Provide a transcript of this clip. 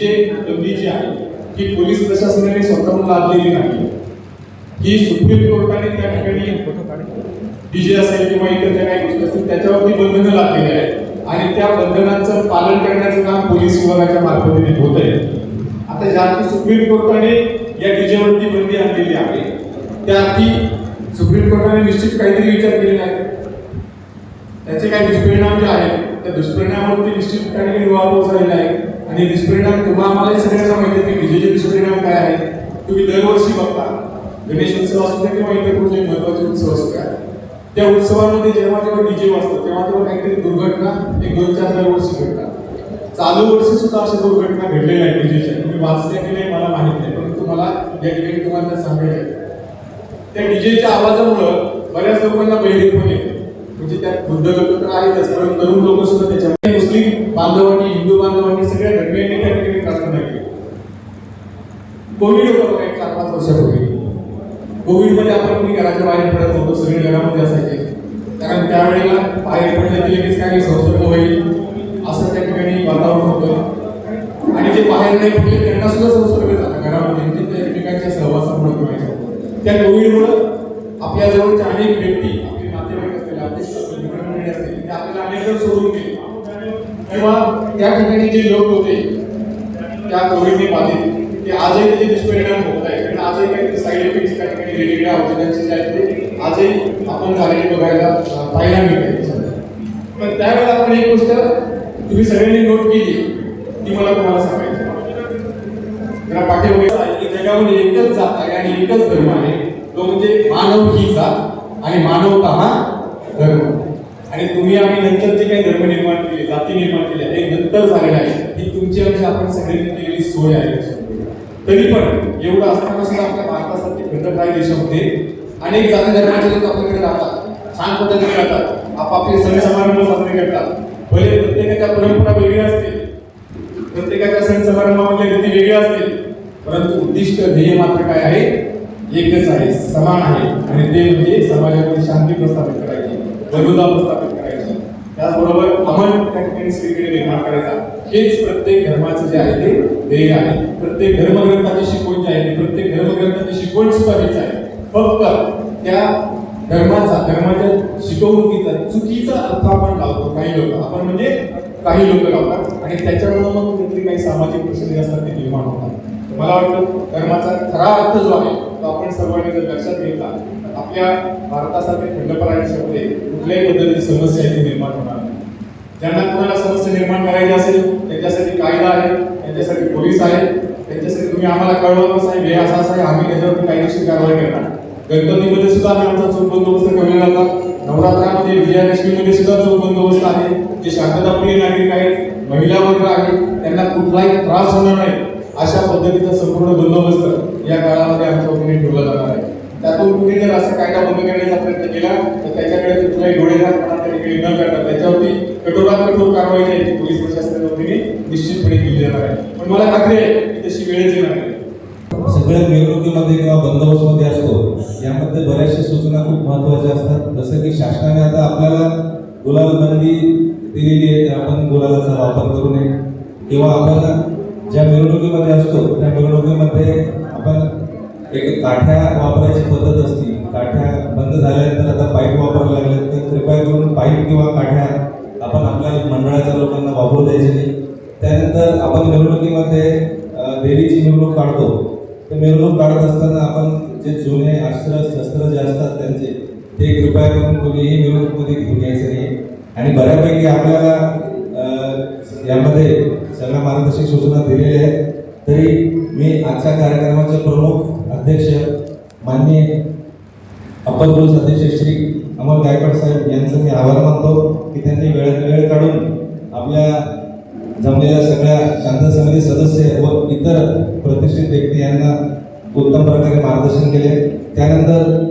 म्हणजे जे गंभीर जी आहे ती पोलीस प्रशासनाने स्वतःहून लादलेली नाही. ही सुप्रीम कोर्टाने त्या ठिकाणी डीजे असेल किंवा इतर ज्या काही गोष्टी असतील त्याच्यावरती बंधनं लागलेली आहेत. आणि त्या बंधनांचं पालन करण्याचं काम पोलीस विभागाच्या मार्फतीने होत आहे. आता ज्या सुप्रीम कोर्टाने या डीजेवरती बंदी आणलेली आहे त्या अर्थी सुप्रीम कोर्टाने निश्चित काहीतरी विचार केलेला आहे. त्याचे काही दुष्परिणाम जे आहेत त्या दुष्परिणामावरती निश्चित काही निवार झालेला आहे. आणि दुष्परिणाम तुम्हा आम्हाला सगळ्यांना माहिती आहे की विजेचे दुष्परिणाम काय आहेत तुम्ही दरवर्षी बघता गणेश उत्सव असू द्या किंवा इतर कुठले महत्त्वाचे उत्सव असू द्या त्या उत्सवामध्ये जेव्हा जेव्हा डीजे वाजतो तेव्हा तेव्हा काहीतरी दुर्घटना एक दोन चार दरवर्षी घडतात. चालू वर्षी सुद्धा अशा दुर्घटना घडलेल्या आहेत डीजेच्या तुम्ही वाचल्या की नाही मला माहीत नाही परंतु मला या ठिकाणी तुम्हाला त्या त्या डीजेच्या आवाजामुळं बऱ्याच लोकांना बहिरेपण येते. म्हणजे त्यात वृद्ध लोक तर आहेतच परंतु तरुण लोक सुद्धा त्याच्यामध्ये मुस्लिम बांधवांनी हिंदू बांधवांनी सगळ्या धर्मियांनी त्या ठिकाणी प्रार्थना केली. कोविड होतं काही एक चार पाच वर्षापूर्वी. कोविडमध्ये आपण कुणी घराच्या बाहेर पडत होतो सगळे घरामध्ये असायचे. कारण त्यावेळेला बाहेर पडलं की लगेच काही संसर्ग होईल असं त्या ठिकाणी वातावरण होतं. आणि जे बाहेर नाही पडले त्यांना सुद्धा संसर्ग झाला घरामध्ये. म्हणजे त्या एकमेकांच्या सहवासामुळे व्हायचं त्या कोविडमुळं आपल्याजवळच्या अनेक व्यक्ती आपले नातेवाईक असतील आपले मित्रमंडळी असतील ते आपल्याला सोडून गेले किंवा त्या ठिकाणी जे लोक होते त्या कोविडने बाधित ते आजही त्याचे दुष्परिणाम होत आहेत कारण आजही काही साईड इफेक्ट्स त्या ठिकाणी वेगवेगळ्या औषधांचे जे आहेत ते आजही आपण झालेले बघायला पाहायला मिळते पण त्यावेळेला आपण एक गोष्ट तुम्ही सगळ्यांनी नोट केली ती मला तुम्हाला सांगायची जरा पाठीमागे जगामध्ये एकच जात आहे आणि एकच धर्म आहे. तो म्हणजे मानव ही जात आणि मानवता हा धर्म आणि तुम्ही आम्ही नंतर जे काही धर्म निर्माण केले जाती निर्माण केल्या हे नंतर झालेलं आहे ही तुमची आमची आपण सगळ्यांनी केलेली सोय आहे. तरी पण एवढं असताना सुद्धा आपल्या भारतासारखे घटकराही देशामध्ये अनेक जाती धर्माचे लोक आपल्याकडे राहतात. छान पद्धतीने राहतात. आपापले सण समारंभ साजरे करतात. भले प्रत्येकाच्या परंपरा वेगळ्या असतील प्रत्येकाच्या सण समारंभामधल्या रीती वेगळ्या असतील परंतु उद्दिष्ट ध्येय मात्र काय आहे? एकच आहे समान आहे. आणि ते म्हणजे समाजामध्ये शांती प्रस्थापित करायची प्रस्थापित करायची. त्याचबरोबर अमन त्या ठिकाणी सगळीकडे निर्माण करायचा. हेच प्रत्येक धर्माचं जे आहे ते ध्येय आहे. प्रत्येक धर्मग्रंथाची शिकवण जी आहे ती प्रत्येक धर्मग्रंथाची शिकवण सुद्धा हीच आहे. फक्त त्या धर्माचा धर्माच्या शिकवणुकीचा चुकीचा अर्थ आपण लावतो काही लोक. आपण म्हणजे काही लोक लावतात आणि त्याच्यामुळे मग कुठेतरी काही सामाजिक प्रसंग असतात ते निर्माण होतात. मला वाटतं धर्माचा खरा अर्थ जो आहे तो आपण सर्वांनी जर लक्षात घेतला आपल्या भारतासारख्या खंड प्रदेशामध्ये कुठल्याही पद्धतीची समस्या इथे निर्माण होणार नाही. ज्यांना कोणाला समस्या निर्माण करायची असेल त्यांच्यासाठी कायदा आहे त्यांच्यासाठी पोलीस आहे त्यांच्यासाठी तुम्ही आम्हाला कळवा कसं आहे हे असं असं आहे आम्ही त्याच्यावरती कायदेशीर कारवाई करणार. गणपतीमध्ये सुद्धा आमचा चोख बंदोबस्त ठेवलेला होता नवरात्रामध्ये विजयादशमीमध्ये सुद्धा चोख बंदोबस्त आहे. जे शांतताप्रिय नागरिक आहेत महिला वर्ग आहेत त्यांना कुठलाही त्रास होणार नाही. अशा पद्धतीचा संपूर्ण बंदोबस्त या काळामध्ये आमच्या वतीने ठेवला जाणार आहे. त्यातून कुणी जर असं कायदा बंद करण्याचा प्रयत्न केला तर त्याच्याकडे कुठलाही डोळेझाकपणा त्या न करता त्याच्यावरती कठोरात कठोर कारवाई जी आहे पोलीस प्रशासनाच्या वतीने निश्चितपणे केली जाणार आहे. पण मला खात्री आहे की तशी वेळच येणार नाही. सगळ्या मिरवणुकीमध्ये किंवा बंदोबस्तमध्ये असतो यामध्ये बऱ्याचशा सूचना खूप महत्त्वाच्या असतात. जसं की शासनाने आता आपल्याला गुलालबंदी दिलेली आहे आपण गुलाबाचा वापर करू नये. किंवा आपण ज्या मिरवणुकीमध्ये असतो त्या मिरवणुकीमध्ये आपण एक काठ्या वापरायची पद्धत असते. काठ्या बंद झाल्यानंतर आता पाईप वापरायला लागले तर कृपया करून पाईप किंवा काठ्या आपण आपल्या मंडळाच्या लोकांना वापरू द्यायचे नाही. त्यानंतर आपण मिरवणुकीमध्ये देवीची मिरवणूक काढतो. तर मिरवणूक काढत असताना आपण जे जुने अस्त्र शस्त्र जे असतात त्यांचे ते कृपया करून कोणीही मिरवणूकमध्ये घेऊन यायचं नाही. आणि बऱ्यापैकी आपल्याला प्रमुख अध्यक्ष माननीय पोलीस अधीक्षक श्री अमोल गायकवाड साहेब यांचं मी आभार मानतो की त्यांनी वेळ वेळ काढून आपल्या जमलेल्या सगळ्या शांत समिती सदस्य व इतर प्रतिष्ठित व्यक्ती यांना उत्तम प्रकारे मार्गदर्शन केले. त्यानंतर